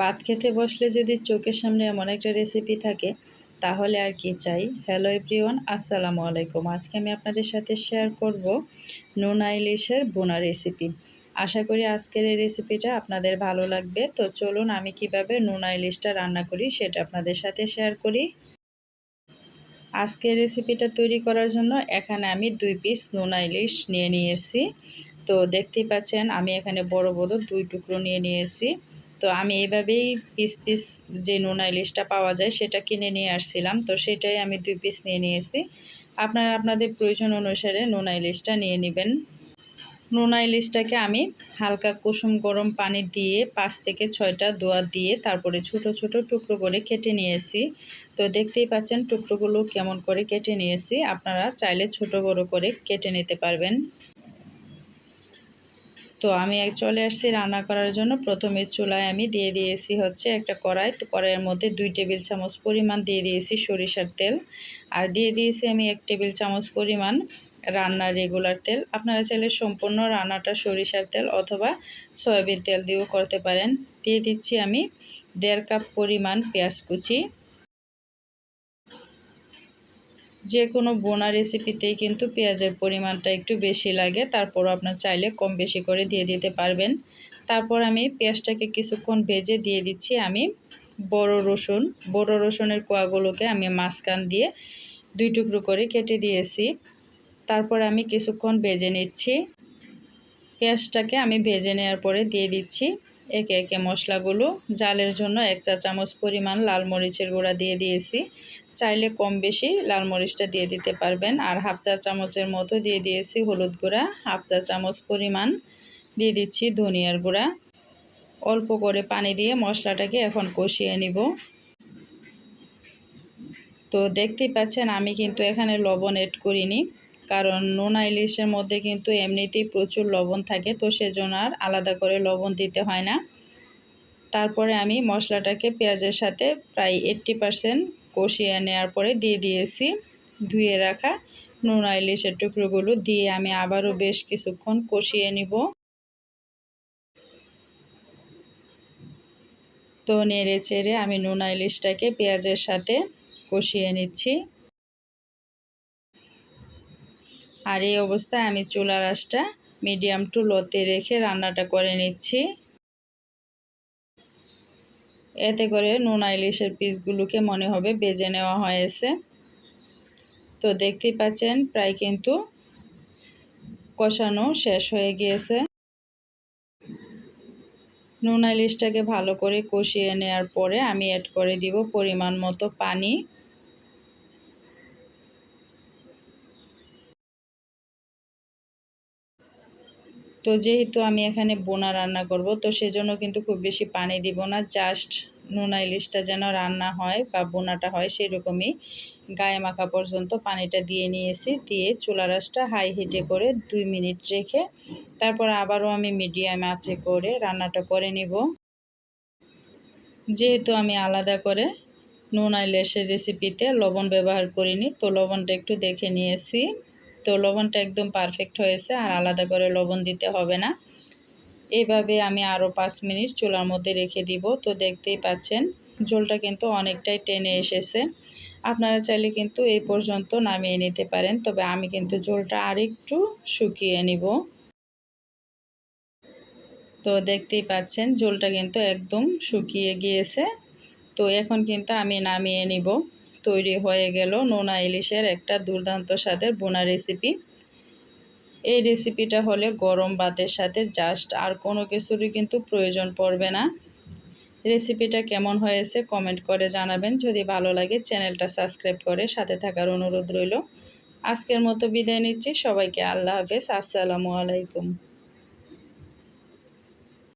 ভাত খেতে বসলে যদি চোখের সামনে এমন একটা রেসিপি থাকে, তাহলে আর কি চাই? হ্যালো এভরিওয়ান আসসালামু আলাইকুম। আজকে আমি আপনাদের সাথে শেয়ার করব নোনা ইলিশের বোনা রেসিপি আশা করি আজকের এই রেসিপিটা আপনাদের ভালো লাগবে। তো চলুন আমি কীভাবে নোনা ইলিশটা রান্না করি সেটা আপনাদের সাথে শেয়ার করি। আজকের রেসিপিটা তৈরি করার জন্য এখানে আমি দুই পিস নোনা ইলিশ নিয়ে নিয়েছি। তো দেখতেই পাচ্ছেন, আমি এখানে বড় বড় দুই টুকরো নিয়ে নিয়েছি। তো আমি এভাবেই পিস পিস যে নোনা ইলিশটা পাওয়া যায় সেটা কিনে নিয়ে আসছিলাম। তো সেটাই আমি দুই পিস নিয়ে নিয়েছি। আপনারা, আপনাদের প্রয়োজন অনুসারে নোনা ইলিশটা নিয়ে নেবেন। নোনা ইলিশটাকে আমি হালকা কুসুম গরম পানি দিয়ে পাঁচ থেকে ছয়টা দোয়া দিয়ে তারপরে ছোট ছোট টুকরো করে কেটে নিয়েছি। তো দেখতেই পাচ্ছেন টুকরোগুলো কেমন করে কেটে নিয়েছি। আপনারা চাইলে ছোট বড় করে কেটে নিতে পারবেন। তো আমি চলে আসছি রান্না করার জন্য। প্রথমে চুলায় আমি দিয়ে দিয়েছি হচ্ছে একটা কড়াই। তো কড়াইয়ের মধ্যে দুই টেবিল চামচ পরিমাণ দিয়ে দিয়েছি সরিষার তেল। আর দিয়ে দিয়েছি আমি এক টেবিল চামচ পরিমাণ রান্নার রেগুলার তেল। আপনারা চাইলে সম্পূর্ণ রান্নাটা সরিষার তেল অথবা সয়াবিন তেল দিয়েও করতে পারেন। দিয়ে দিচ্ছি আমি দেড় কাপ পরিমাণ পেঁয়াজ কুচি। যে কোনো বোনা রেসিপিতেই কিন্তু পেঁয়াজের পরিমাণটা একটু বেশি লাগে তারপরও আপনার চাইলে কম বেশি করে দিয়ে দিতে পারবেন। তারপর আমি পেঁয়াজটাকে কিছুক্ষণ ভেজে দিয়ে দিচ্ছি আমি বড় রসুন। বড় রসুনের কোয়াগুলোকে আমি মাঝখান দিয়ে দুই টুকরো করে কেটে দিয়েছি। তারপর আমি কিছুক্ষণ ভেজে নিচ্ছি। পেঁয়াজটাকে আমি ভেজে নেওয়ার পরে দিয়ে দিচ্ছি একে একে মশলাগুলো। জালের জন্য এক চা চামচ পরিমাণ লাল মরিচের গুঁড়া দিয়ে দিয়েছি। চাইলে কম বেশি লাল মরিচটা দিয়ে দিতে পারবেন। আর হাফ চা চামচের মতো দিয়ে দিয়েছি হলুদ গুঁড়া। হাফ চা চামচ পরিমাণ দিয়ে দিচ্ছি ধনিয়ার গুঁড়া। অল্প করে পানি দিয়ে মশলাটাকে এখন কষিয়ে নিব। তো দেখতেই পাচ্ছেন, আমি কিন্তু এখানে লবণ এড করিনি। কারণ নোনা ইলিশের মধ্যে কিন্তু এমনিতেই প্রচুর লবণ থাকে, তো সেজন্য আর আলাদা করে লবণ দিতে হয় না। তারপরে আমি মশলাটাকে পেঁয়াজের সাথে প্রায় এইট্টি পারসেন্ট কষিয়ে নেওয়ার পরে দিয়ে দিয়েছি, ধুয়ে রাখা নোনা ইলিশের টুকরোগুলো দিয়ে আমি আবারও বেশ কিছুক্ষণ কষিয়ে নিব। তো নেড়ে চেড়ে আমি নোনা ইলিশটাকে পেঁয়াজের সাথে কষিয়ে নিচ্ছি। আর এই অবস্থায় আমি চুলা রাসটা মিডিয়াম টু লোতে রেখে রান্নাটা করে নিচ্ছি। এতে করে নোনা ইলিশের পিসগুলোকে মনে হবে বেজে নেওয়া হয়েছে। তো দেখতেই পাচ্ছেন, প্রায় কিন্তু কষানো শেষ হয়ে গিয়েছে। নোনা ইলিশটাকে ভালো করে কষিয়ে নেওয়ার পরে আমি অ্যাড করে দিব পরিমাণ মতো পানি। তো যেহেতু আমি এখানে বোনা রান্না করব, তো সেজন্য কিন্তু খুব বেশি পানি দিব না। জাস্ট নোনা ইলিশটা যেন রান্না হয় বা বোনাটা হয় সেরকমই। গায়ে মাখা পর্যন্ত পানিটা দিয়ে নিয়েছি, দিয়ে চুলা রাসটা হাই হিটে করে দুই মিনিট রেখে তারপর আবারও আমি মিডিয়াম আঁচে করে রান্নাটা করে নিব। যেহেতু আমি আলাদা করে নোনা ইলিশের রেসিপিতে লবণ ব্যবহার করিনি, তো লবণটা একটু দেখে নিয়েছি। তো লবণটা একদম পারফেক্ট হয়েছে আর আলাদা করে লবণ দিতে হবে না। এইভাবে আমি আরও পাঁচ মিনিট চুলার মধ্যে রেখে দিব। তো দেখতেই পাচ্ছেন, ঝোলটা কিন্তু অনেকটাই টেনে এসেছে। আপনারা চাইলে কিন্তু এই পর্যন্ত নামিয়ে নিতে পারেন, তবে আমি কিন্তু ঝোলটা আরেকটু শুকিয়ে নিব। তো দেখতেই পাচ্ছেন, ঝোলটা কিন্তু একদম শুকিয়ে গিয়েছে। তো এখন কিন্তু আমি নামিয়ে নিব। তৈরি হয়ে গেল নোনা ইলিশের একটা দুর্দান্ত স্বাদের বোনা রেসিপি এই রেসিপিটা হলে গরম ভাতের সাথে জাস্ট আর কোনো কিছুরই কিন্তু প্রয়োজন পড়বে না। রেসিপিটা কেমন হয়েছে কমেন্ট করে জানাবেন। যদি ভালো লাগে চ্যানেলটা সাবস্ক্রাইব করে সাথে থাকার অনুরোধ রইল। আজকের মতো বিদায় নিচ্ছি। সবাইকে আল্লাহ হাফেজ। আসসালামু আলাইকুম।